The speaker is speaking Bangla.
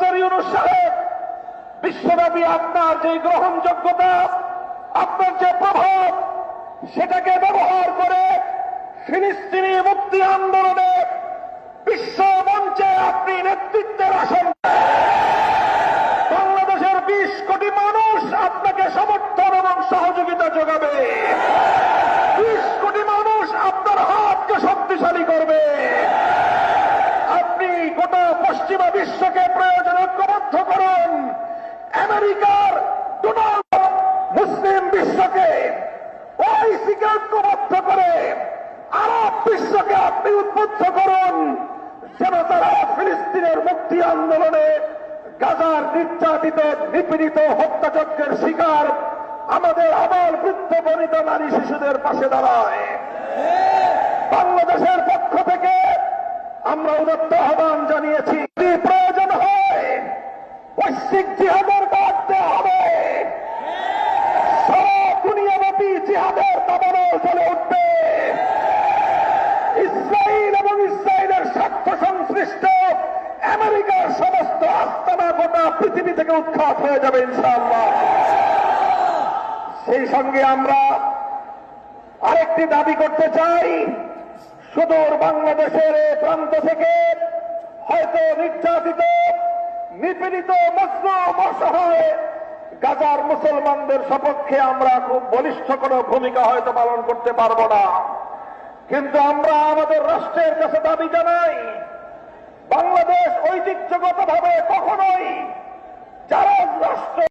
ডক্টর ইউনুস সাহেব, বিশ্বব্যাপী আপনার যে গ্রহণযোগ্যতা, আপনার যে প্রভাব, সেটাকে ব্যবহার করে ফিলিস্তিনি মুক্তি আন্দোলনে বিশ্ব মঞ্চে ঐক্যবদ্ধ করে আরব বিশ্বকে আপনি উদ্বুদ্ধ করুন। যেন তারা ফিলিস্তিনের মুক্তি আন্দোলনে গাজার নির্যাতিত, নিপীড়িত হত্যাযজ্ঞের শিকার আমাদের আবার বৃদ্ধ বনিত নারী শিশুদের পাশে দাঁড়ায়। বাংলাদেশের পক্ষ থেকে আমরা উদত্ত আহ্বান জানিয়েছি প্রয়োজন হয় বৈশ্বিক জিহাদের আমেরিকার সমস্ত আস্তানা গোটা পৃথিবী থেকে উৎখাত হয়ে যাবে, ইনশাআল্লাহ। সেই সঙ্গে আমরা আরেকটি দাবি করতে চাই। সুদূর বাংলাদেশের প্রান্ত থেকে হয়তো নির্যাতিত, নিপীড়িত মজলুম গাজার মুসলমানদের সপক্ষে আমরা খুব বলিষ্ঠ কোনো ভূমিকা হয়তো পালন করতে পারব না। কিন্তু আমরা আমাদের রাষ্ট্রের কাছে দাবি জানাই বাংলাদেশ ঐতিহ্যগত ভাবে কখনোই যারা রাষ্ট্র